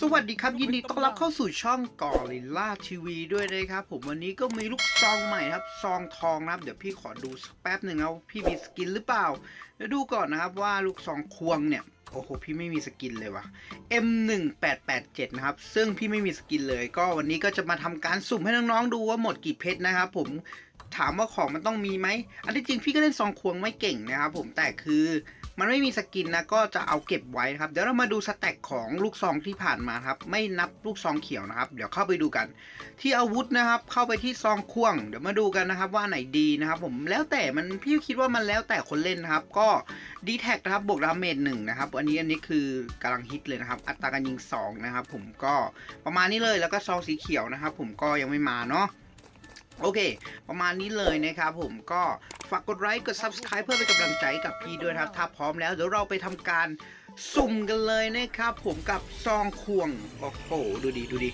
สวัสดีครับยินดีต้อนรับเข้าสู่ช่องกอริลล่าทีวีด้วยนะครับ ผมวันนี้ก็มีลูกซองใหม่ครับ ซองทองนะครับ เดี๋ยวพี่ขอดูสักแป๊บหนึ่งนะว่าพี่มีสกินหรือเปล่าเดี๋ยวดูก่อนนะครับว่าลูกซองควงเนี่ยโอ้โหพี่ไม่มีสกินเลยวะ M1887 นะครับ ซึ่งพี่ไม่มีสกินเลย ก็วันนี้ก็จะมาทำการสุ่มให้น้องๆดูว่าหมดกี่เพชรนะครับผม ถามว่าของมันต้องมีไหม อันที่จริงพี่ก็เล่นซองควงไม่เก่งนะครับผมแต่คือมันไม่มีสกินนะก็จะเอาเก็บไว้นะครับ เดี๋ยวเรามาดูสแต็กของลูกซองที่ผ่านมาครับ ไม่นับลูกซองเขียวนะครับ เดี๋ยวเข้าไปดูกัน ที่อาวุธนะครับ เข้าไปที่ซองควง เดี๋ยวมาดูกันนะครับว่าไหนดีนะครับ ผมแล้วแต่มันพี่คิดว่ามันแล้วแต่คนเล่นนะครับ ก็ดีแท็กนะครับบวกดาเมจหนึ่งนะครับ อันนี้อันนี้คือกำลังฮิตเลยนะครับ อัตราการยิงสองนะครับผมก็ประมาณนี้เลยแล้วก็ซองสีเขียวนะครับ ผมก็ยังไม่มาเนาะ โอเค ประมาณนี้เลยนะครับผมก็ฝากกดไลค์กด Subscribe เพื่อเป็นกำลังใจกับพี่ด้วยครับ ถ้าพร้อมแล้วเดี๋ยวเราไปทำการสุ่มกันเลยนะครับผมกับซองควง โอ้โห ดูดิดูดิ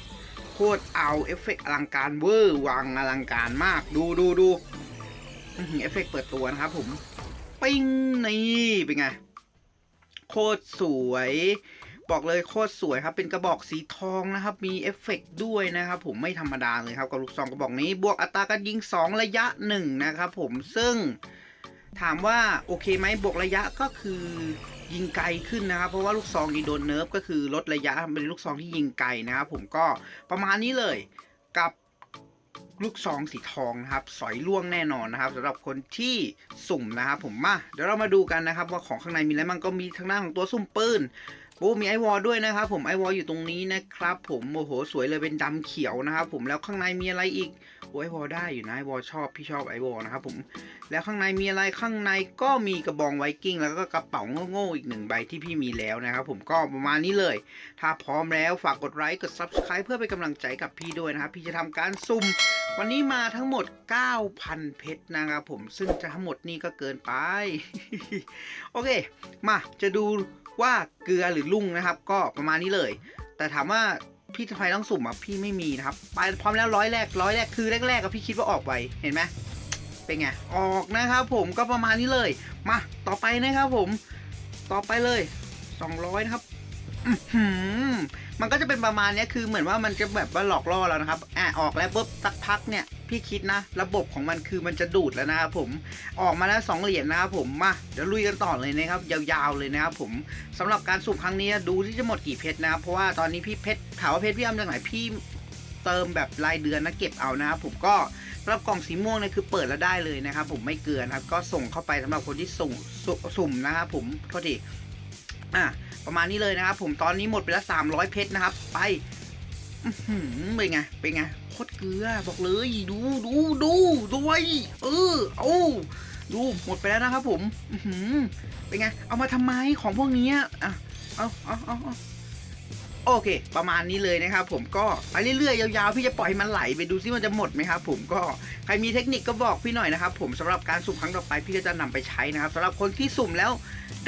โคตรเอาเอฟเฟกต์อลังการเวอร์วังอลังการมากดูดูดูเอฟเฟกต์เปิดตัวนะครับผม ปิ้งนี่เป็นไง โคตรสวย บอกเลยโคตรสวยครับ เป็นกระบอกสีทองนะครับ มีเอฟเฟกต์ด้วยนะครับ ผมไม่ธรรมดาเลยครับกับลูกซองกระบอกนี้ บวกอัตราการยิง 2 ระยะ 1 นะครับผมซึ่งถามว่าโอเคไหมบวกระยะก็คือยิงไกลขึ้นนะครับ เพราะว่าลูกซองนี้โดนเนิร์ฟก็คือลดระยะเป็นลูกซองที่ยิงไกลนะครับผมก็ประมาณนี้เลยกับลูกซองสีทองนะครับ สอยล่วงแน่นอนนะครับสำหรับคนที่สุ่มนะครับผมมาเดี๋ยวเรามาดูกันนะครับ ว่าของข้างในมีอะไรบ้างก็มีทางหน้าของตัวสุ่มปืน โอ้มีไอวอลด้วยนะครับผมไอวอลอยู่ตรงนี้นะครับ ผมโอ้โหสวยเลยเป็นดำเขียวนะครับผมแล้วข้างในมีอะไรอีกโอ้ไอวอลได้อยู่นะไอวอลชอบพี่ชอบไอวอลนะครับผมแล้วข้างในมีอะไรข้างในก็มีกระบองไวกิ้งแล้วก็กระเป๋าโง่ๆอีกหนึ่งใบที่พี่มีแล้วนะครับผมก็ประมาณนี้เลย ถ้าพร้อมแล้วฝากกดไลค์กด Subscribe เพื่อเป็นกำลังใจกับพี่ด้วยนะครับ พี่จะทำการซุ่ม วันนี้มาทั้งหมด 9,000 เพชรนะครับผม ซึ่งจะทั้งหมดนี่ก็เกินไป โอเค มาจะดูว่าเกลือหรือลุ่งนะครับ ก็ประมาณนี้เลย แต่ถามว่าพี่ทำไมต้องสุ่มอะพี่ไม่มีนะครับ ไปพร้อมแล้วร้อยแรกร้อยแรกคือแรกๆกับพี่คิดว่าออกไปเห็นไหมเป็นไง ออกนะครับผมก็ประมาณนี้เลย มาต่อไปนะครับผม ต่อไปเลย 200 นะครับ มันก็จะเป็นประมาณนี้คือเหมือนว่ามันจะแบบว่าหลอกล่อเรานะครับอะออกแล้วปุ๊บสักพักเนี่ยพี่คิดนะ ระบบของมันคือมันจะดูดแล้วนะครับผมออกมาแล้วสองเหรียญนะครับผมมาเดี๋ยวลุยกันต่อเลยนะครับ ยาวๆเลยนะครับผมสำหรับการสุ่มครั้งนี้ดูที่จะหมดกี่เพชรนะครับเพราะว่าตอนนี้พี่เพชรถามว่าเพชรพี่เอามาจากไหนพี่เติมแบบรายเดือนนะเก็บเอานะครับผมก็สำหรับกล่องสีม่วงเนี่ยคือเปิดแล้วได้เลยนะครับผมไม่เกลือนะครับก็ส่งเข้าไปสำหรับคนที่ส่งสุสุ่มนะครับผมโทษทีอะ ประมาณนี้เลยนะครับ ผมตอนนี้หมดไปแล้ว300 เพชรนะครับ ไปอื้อหือเป็นไง เป็นไง โคตรเกลือ บอกเลย ดู ดู ดูด้วยเออ เอาดู หมดไปแล้วนะครับผมอื้อหือเป็นไง เอามาทำไมของพวกนี้อะเอาเอาเอาเอา โอเค ประมาณนี้เลยนะครับผมก็ไปเรื่อยๆยาวๆ พี่จะปล่อยให้มันไหลไปดูซิมันจะหมดไหมครับผมก็ใครมีเทคนิคก็บอกพี่หน่อยนะครับผมสำหรับการสุ่มครั้งต่อไปพี่ก็จะนำไปใช้นะครับสำหรับคนที่สุ่มแล้ว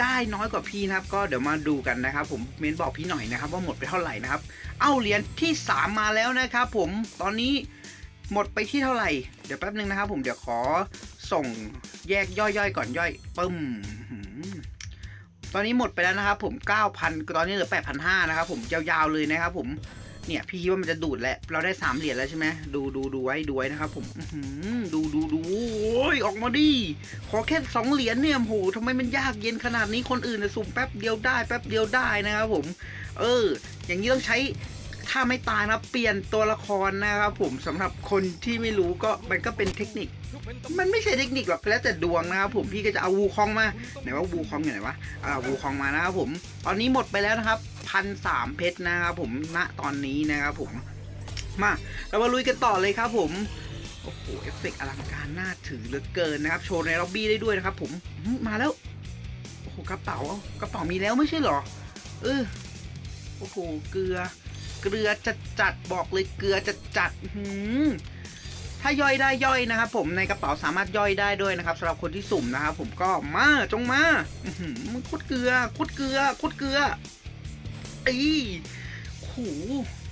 ได้น้อยกว่าพี่นะครับ ก็เดี๋ยวมาดูกันนะครับ ผมเมนบอกพี่หน่อยนะครับว่าหมดไปเท่าไหร่นะครับ เอาเหรียญที่ 3 มาแล้วนะครับผมตอนนี้หมดไปที่เท่าไหร่ เดี๋ยวแป๊บนึงนะครับผมเดี๋ยวขอส่งแยกย่อยๆก่อนย่อยปึ้ม ตอนนี้หมดไปแล้วนะครับผม9,000ตอนนี้เหลือ8,500นะครับผมยาวๆเลยนะครับผมเนี่ยพี่คิดว่ามันจะดูดแล้วเราได้3เหรียญแล้วใช่ไหมดูดูดูไว้ดูไว้นะครับผมดูดูดูโอ้ยออกมาดิขอแค่สองเหรียญเนี่ยโหทำไมมันยากเย็นขนาดนี้คนอื่นน่ะสุ่มแป๊บเดียวได้แป๊บเดียวได้นะครับผม เออ อย่างนี้ต้องใช้ถ้าไม่ตายนะเปลี่ยนตัวละครนะครับผมสำหรับคนที่ไม่รู้ก็มันก็เป็นเทคนิค มันไม่ใช่เทคนิคหรอกแล้วแต่ดวงนะครับผมพี่ก็จะเอาวูคองมาไหนว่าวูคองอยู่ไหนวะอ่าวูคองมานะครับผม ตอนนี้หมดไปแล้วนะครับพันสามเพชรนะครับผมณตอนนี้นะครับผมมาเรามาลุยกันต่อเลยครับผมโอ้โหเอฟเฟกต์อลังการน่าถือเหลือเกินนะครับ โชว์ในล็อบบี้ได้ด้วยนะครับ ผมมาแล้วโอ้โหกระเป๋ากระเป๋ามีแล้วไม่ใช่หรอเออโอ้โหเกลือ เกลือจัดจัดบอกเลยเกลือจัดจัดหือ ถ้าย่อยได้ย่อยนะครับผมในกระเป๋าสามารถย่อยได้ด้วยนะครับสำหรับคนที่สุ่มนะครับผมก็มาจงมาหืมันคตรเกลือคตรเกลือคตรเกลืออีโอ้โห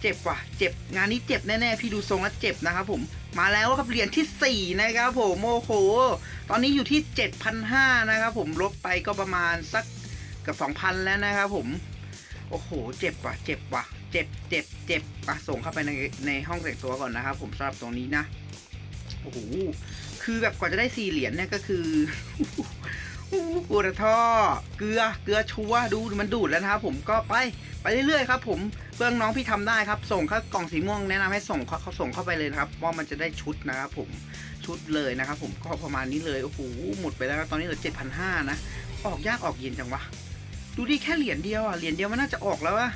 เจ็บว่ะเจ็บงานนี้เจ็บแน่ๆพี่ดูทรงแล้วเจ็บนะครับผมมาแล้วครับเหรียญที่ 4 นะครับผมโอ้โหตอนนี้อยู่ที่ 7,500นะครับผมลบไปก็ประมาณสักเกับ2,000 แล้วนะครับผมโอ้โห เจ็บว่ะ เจ็บว่ะ เจ็บ เจ็บ เจ็บอะส่งเข้าไปในในห้องแต่งตัวก่อนนะครับผมสำหรับตรงนี้นะ โอ้โห คือแบบกว่าจะได้สี่เหรียญเนี่ยก็คือกูระท่อ เกลือ เกลือชัวดูมันดูดแล้วนะครับผมก็ไป ไปเรื่อยๆครับผมเพื่อนน้องพี่ทำได้ครับ ส่งเข้ากล่องสีม่วงแนะนำให้ส่งเขาเขาส่งเข้าไปเลยครับว่ามันจะได้ชุดนะครับผมชุดเลยนะครับผมก็ประมาณนี้เลยโอ้โหหมดไปแล้วตอนนี้เหลือเจ็ดพันห้านะ ออกยากออกเย็นจังวะ ดูดิแค่เหรียญเดียวอะเหรียญเดียวมันน่าจะออกแล้วอะ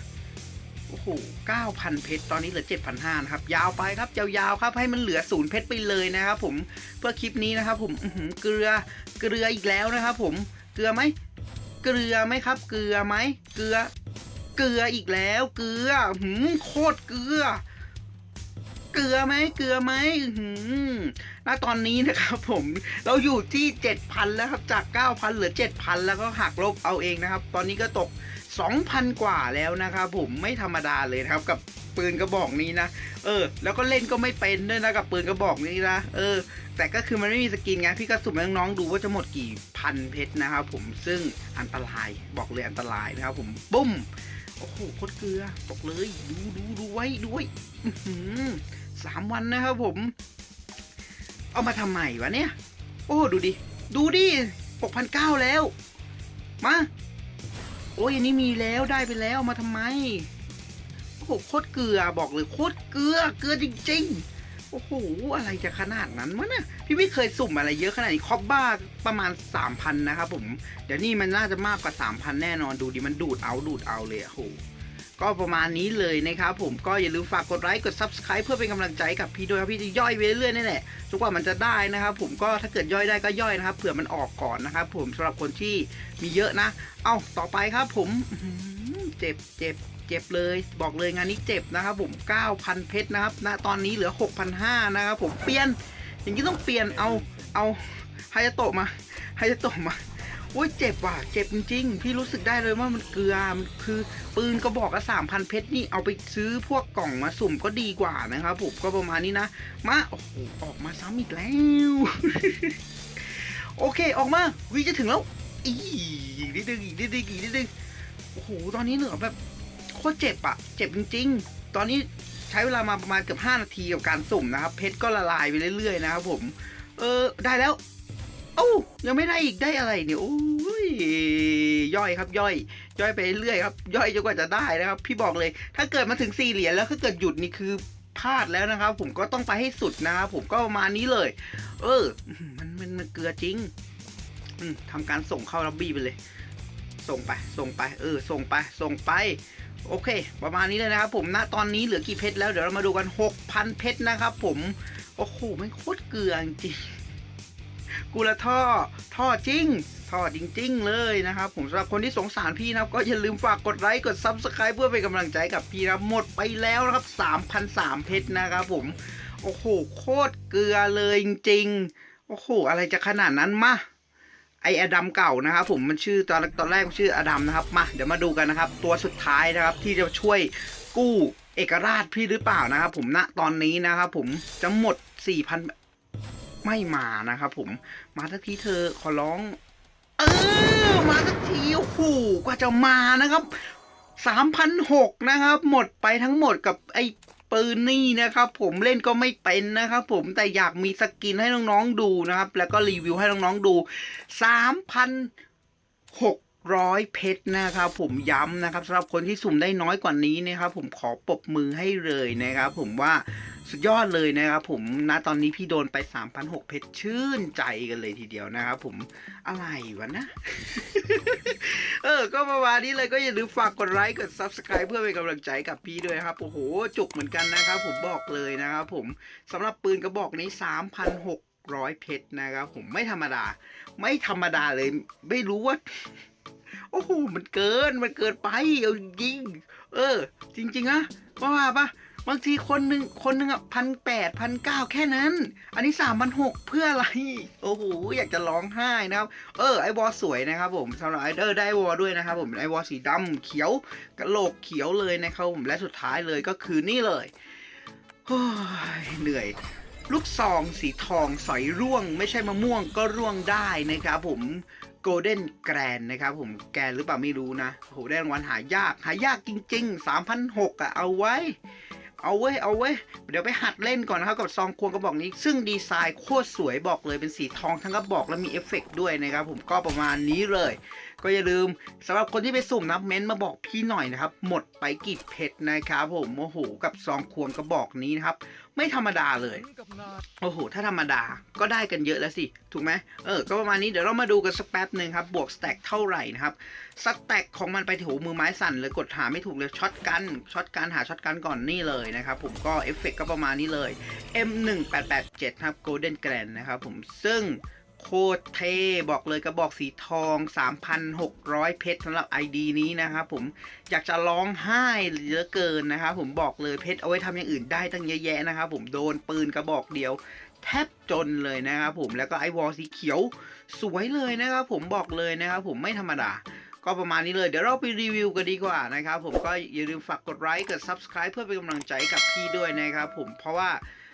โอ้โหเก้าพันเพชร ตอนนี้เหลือเจ็ดพันห้านะครับ ยาวไปครับ ยาวๆครับ ให้มันเหลือศูนย์เพชรไปเลยนะครับผม เพื่อคลิปนี้นะครับผมเกลือ เกลืออีกแล้วนะครับผม เกลือไหม เกลือไหมครับ เกลือไหม เกลือ เกลืออีกแล้ว เกลือหืมโคตรเกลือ เกลือไหม เกลือไหมหืมณตอนนี้นะครับผม เราอยู่ที่7,000แล้วครับ จาก9,000เหลือ7,000แล้วก็หักลบเอาเองนะครับ ตอนนี้ก็ตก 2,000 กว่าแล้วนะครับผมไม่ธรรมดาเลยนะครับกับปืนกระบอกนี้นะ เออ แล้วก็เล่นก็ไม่เป็นด้วยนะกับปืนกระบอกนี้นะ เออ แต่ก็คือมันไม่มีสกินไง พี่ก็สุ่มน้องๆดูว่าจะหมดกี่พันเพชรนะครับผม ซึ่งอันตราย บอกเลยอันตรายนะครับผมบุ้ม โอ้โหโคตรเกลือ บอกเลย ดูดูดูไว้ดูไว้อื้อหือสามวันนะครับผม เอามาทำใหม่วะเนี่ย โอ้ ดูดิ ดูดิหกพันเก้าแล้ว มา อ้ยอันนี้มีแล้วได้ไปแล้วมาทำไมโอ้โหโคตรเกลือบอกเลยโคตรเกลือเกลือจริง ๆ โอ้โหอะไรจะขนาดนั้นวะเนี่ยพี่ไม่เคยสุ่มอะไรเยอะขนาดนี้คอบบ้าประมาณ 3,000 นะครับผม เดี๋ยวนี้มันน่าจะมากกว่า 3,000 แน่นอนดูดิมันดูดเอาดูดเอาเลยโอ้โห ก็ประมาณนี้เลยนะครับผมก็อย่าลืมฝากกดไลค์กด Subscribe เพื่อเป็นกำลังใจกับพี่ด้วยครับพี่จะย่อยไปเรื่อยๆนี่แหละจนกว่ามันจะได้นะครับ ผมก็ถ้าเกิดย่อยได้ก็ย่อยนะครับเผื่อมันออกก่อนนะครับผมสำหรับคนที่มีเยอะนะ เอาต่อไปครับผมเจ็บเจ็บเจ็บเลย บอกเลยงานนี้เจ็บนะครับผม 9,000 เพชรนะครับณตอนนี้เหลือ 6,500นะครับผมเปลี่ยนอย่างนี้ต้องเปลี่ยนเอาเอาไฮยาโตะมาไฮยาโตะมา โอ้ยเจ็บว่ะเจ็บจริงๆ พี่รู้สึกได้เลยว่ามันเกลือมันคือปืนกระบอกละสามพันเพชรนี่เอาไปซื้อพวกกล่องมาสุ่มก็ดีกว่านะครับผมก็ประมาณนี้นะ มาโอ้โหออกมาซ้ำอีกแล้ว โอเคออกมาวิจะถึงแล้ว อีกนิดนึงอีกนิดนึงอีกนิดนึงโอ้โหตอนนี้เหนือแบบโคตรเจ็บอะเจ็บจริง ๆ ตอนนี้ใช้เวลามาประมาณเกือบ5นาทีกับการสุ่มนะครับ เพชรก็ละลายไปเรื่อยๆนะครับผม เออได้แล้ว อ้ายังไม่ได้อีกได้อะไรเนี่ยโอ้ยย่อยครับย่อย ย่อยไปเรื่อยครับ ย่อยจนกว่าจะได้นะครับ พี่บอกเลย ถ้าเกิดมาถึงสี่เหรียญแล้วถ้าเกิดหยุดนี่คือพลาดแล้วนะครับ ผมก็ต้องไปให้สุดนะครับผมก็ประมาณนี้เลย เออ มันมันมันเกลือจริงอืมทำการส่งเข้าล็อบบี้ไปเลย ส่งไป ส่งไป เออ ส่งไป ส่งไป โอเค ประมาณนี้เลยนะครับผมณตอนนี้เหลือกี่เพชรแล้ว เดี๋ยวเรามาดูกันหกพันเพชรนะครับผม โอ้โหมันโคตรเกลือจริง กูละท่อท่อจริงท่อจริง ๆ เลยนะครับ ผมสำหรับคนที่สงสารพี่นะครับก็อย่าลืมฝากกดไลค์กด Subscribe เพื่อเป็นกำลังใจกับพี่นะหมดไปแล้วนะครับ3,003เพชรนะครับผม โอ้โห โคตรเกลือเลยจริงๆโอ้โห อะไรจะขนาดนั้นมาไออดัมเก่านะครับผมมันชื่อตอนตอนแรกมันชื่ออดัมนะครับมาเดี๋ยวมาดูกันนะครับ ตัวสุดท้ายนะครับที่จะช่วยกู้เอกราชพี่หรือเปล่านะครับ ผมณตอนนี้นะครับผมจะหมด4,000 ไม่มานะครับผมมาสักทีเธอขอร้อง เออ มาสักทีโอ้โหกว่าจะมานะครับสามพันหกนะครับ หมดไปทั้งหมดกับไอ้ปืนนี่นะครับ ผมเล่นก็ไม่เป็นนะครับ ผมแต่อยากมีสกินให้น้องๆดูนะครับ แล้วก็รีวิวให้น้องๆดูสามพันหก ร้อยเพชรนะครับผมย้ำนะครับสำหรับคนที่สุ่มได้น้อยกว่านี้นะครับผมขอปรบมือให้เลยนะครับผมว่าสุดยอดเลยนะครับผมณตอนนี้พี่โดนไป3,006เพชรชื่นใจกันเลยทีเดียวนะครับผมอะไรวะนะ เออ ก็ประมาณนี้เลยก็อย่าลืมฝากกดไลค์กด Subscribe เพื่อเป็นกำลังใจกับพี่ด้วยครับ โอ้โห จุกเหมือนกันนะครับผมบอกเลยนะครับผมสำหรับปืนกระบอกนี้3,600เพชรนะครับผมไม่ธรรมดา ไม่ธรรมดาเลย ไม่รู้ว่า โอ้โหมันเกินมันเกินไปเอาจริง เออ จริงๆอะว่าว่าปะบางทีคนหนึ่งคนหนึ่งอะพันแปดพันเก้าแค่นั้น อันนี้สามพันหกเพื่ออะไร โอ้โห อยากจะร้องไห้นะครับ เออ ไอวอลสวยนะครับผมสำหรับไอเดอร์ได้วอลด้วยนะครับผมไอวอลสีดำเขียวกระโหลกเขียวเลยนะครับผมและสุดท้ายเลยก็คือนี่เลยโอ้ยเหนื่อย ลูกซองสีทองสอยร่วง ไม่ใช่มะม่วงก็ร่วงได้นะครับผม โกลเด้นแกรนนะครับผมแกรนหรือเปล่าไม่รู้นะโหได้รางวัลหายาก หายากจริง ๆ 3,006อะเอาไว้ เอาไว้ย เอาไว้ย เดี๋ยวไปหัดเล่นก่อนนะครับกับซองควงกระบอกนี้ ซึ่งดีไซน์โคตรสวยบอกเลยเป็นสีทองทั้งกระบอกแล้วมีเอฟเฟกต์ด้วยนะครับผมก็ประมาณนี้เลย ก็อย่าลืมสำหรับคนที่ไปสุ่มนะเม้นมาบอกพี่หน่อยนะครับ หมดไปกี่เพชรนะครับผมโอ้โหกับซองควงกระบอกนี้นะครับ ไม่ธรรมดาเลยโอ้โหถ้าธรรมดาก็ได้กันเยอะแล้วสิ ถูกไหมเออ ก็ประมาณนี้เดี๋ยวเรามาดูกันสักแป๊บหนึ่งครับ บวกสแต็กเท่าไหร่นะครับสแต็กของมันไปถือมือไม้สั่นเลยกดหาไม่ถูกเลยช็อตกันช็อตกันหาช็อตกันก่อนนี่เลยนะครับผมก็เอฟเฟกก็ประมาณนี้เลย M1887 ครับ Golden Grand นะครับผมซึ่ง โคตรเท่บอกเลยกระบอกสีทอง 3,600 เพชรสำหรับ ID นี้นะครับผมอยากจะร้องไห้เหลือเกินนะครับผมบอกเลยเพชรเอาไว้ทำอย่างอื่นได้ตั้งเยอะแยะนะครับผมโดนปืนกระบอกเดียว แทบจนเลยนะครับผมแล้วก็ไอวอลสีเขียวสวยเลยนะครับผมบอกเลยนะครับผมไม่ธรรมดาก็ประมาณนี้เลย เดี๋ยวเราไปรีวิวกันดีกว่านะครับผมก็อย่าลืมฝากกดไลค์กด Subscribe เพื่อเป็นกำลังใจกับพี่ด้วยนะครับผมเพราะว่า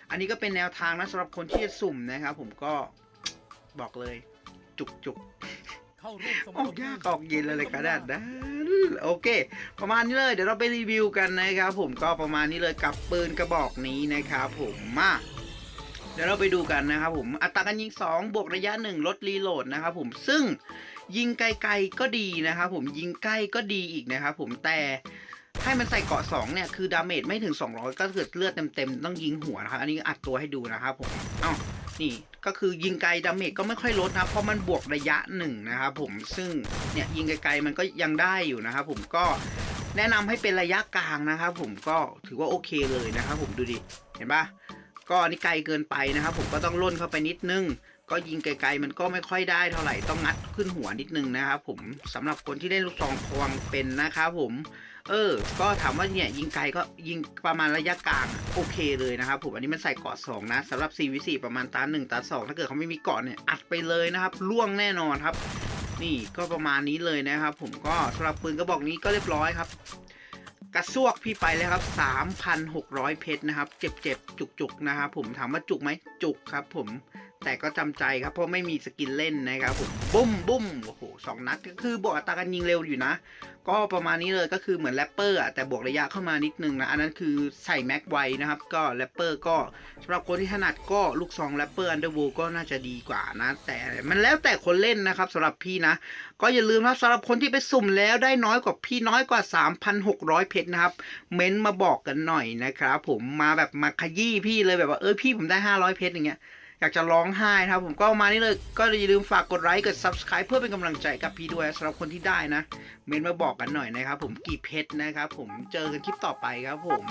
อันนี้ก็เป็นแนวทางนะสำหรับคนที่จะสุ่มนะครับผมก็ บอกเลย จุกจุกๆเข้าร่วมสมออกยากออกเย็นเลยเลยขนาดนั้นโอเค ประมาณนี้เลยเดี๋ยวเราไปรีวิวกันนะครับ ผมก็ประมาณนี้เลยกับปืนกระบอกนี้นะครับผมมาเดี๋ยวเราไปดูกันนะครับผมอัตราการยิง 2 บวกระยะ 1 ลดรีโหลดนะครับผมซึ่งยิงไกลๆก็ดีนะครับผมยิงใกล้ก็ดีอีกนะครับผมแต่ให้มันใส่เกราะ2เนี่ยคือดาเมจไม่ถึง 200 ก็เกิดเลือดเต็มๆต้องยิงหัวนะครับอันนี้อัดตัวให้ดูนะครับผมเอ้า นี่ก็คือยิงไกลดาเมจก็ไม่ค่อยลดนะเพราะมันบวกระยะหนึ่งนะครับผมซึ่งเนี่ยยิงไกลๆมันก็ยังได้อยู่นะครับผมก็แนะนำให้เป็นระยะกลางนะครับผมก็ถือว่าโอเคเลยนะครับผมดูดิเห็นปะก็อันนี่ไกลเกินไปนะครับผมก็ต้องล่นเข้าไปนิดนึง ก็ยิงไกลๆมันก็ไม่ค่อยได้เท่าไหร่ต้องงัดขึ้นหัวนิดนึงนะครับผมสำหรับคนที่เล่นลูกซองควงเป็นนะครับผม เออ ก็ถามว่าเนี่ยยิงไกลก็ยิงประมาณระยะกลางโอเคเลยนะครับผมอันนี้มันใส่เกาะสองนะสำหรับ4วิ4ประมาณตาหนึ่งตาสองถ้าเกิดเขาไม่มีเกาะเนี่ยอัดไปเลยนะครับล่วงแน่นอนครับ นี่ก็ประมาณนี้เลยนะครับ ผมก็สำหรับปืนกระบอกนี้ก็เรียบร้อยครับกระซวกพี่ไปเลยครับ 3,600 เพชรนะครับ เจ็บๆ จุกๆ นะครับผม ถามว่าจุกไหม จุกครับผม แต่ก็จำใจครับเพราะไม่มีสกินเล่นนะครับผมบุ้มบุ้มโอ้โหสองนัดก็คือบอกอัตราการยิงเร็วอยู่นะ ก็ประมาณนี้เลยก็คือเหมือนแรปเปอร์อะแต่บวกระยะเข้ามานิดนึงนะอันนั้นคือใส่แม็กไวนะครับ ก็แรปเปอร์ก็สำหรับคนที่ถนัดก็ลูกซองแรปเปอร์อันเดอร์โวก็น่าจะดีกว่านะ แต่มันแล้วแต่คนเล่นนะครับสำหรับพี่นะ ก็อย่าลืมนะสำหรับคนที่ไปสุ่มแล้วได้น้อยกว่าพี่น้อยกว่า 3,600 เพชรนะครับ เม้นต์มาบอกกันหน่อยนะครับผมมาแบบมาขยี้พี่เลยแบบว่าเออพี่ผมได้ 500 เพชรอย่างเงี้ย อยากจะร้องไห้นะครับผมก็ประมาณนี้เลยก็อย่าลืมฝากกดไลค์กด subscribe เพื่อเป็นกำลังใจกับพี่ด้วยสำหรับคนที่ได้นะ เมนมาบอกกันหน่อยนะครับผมกี่เพชรนะครับผมเจอกันคลิปต่อไปครับผม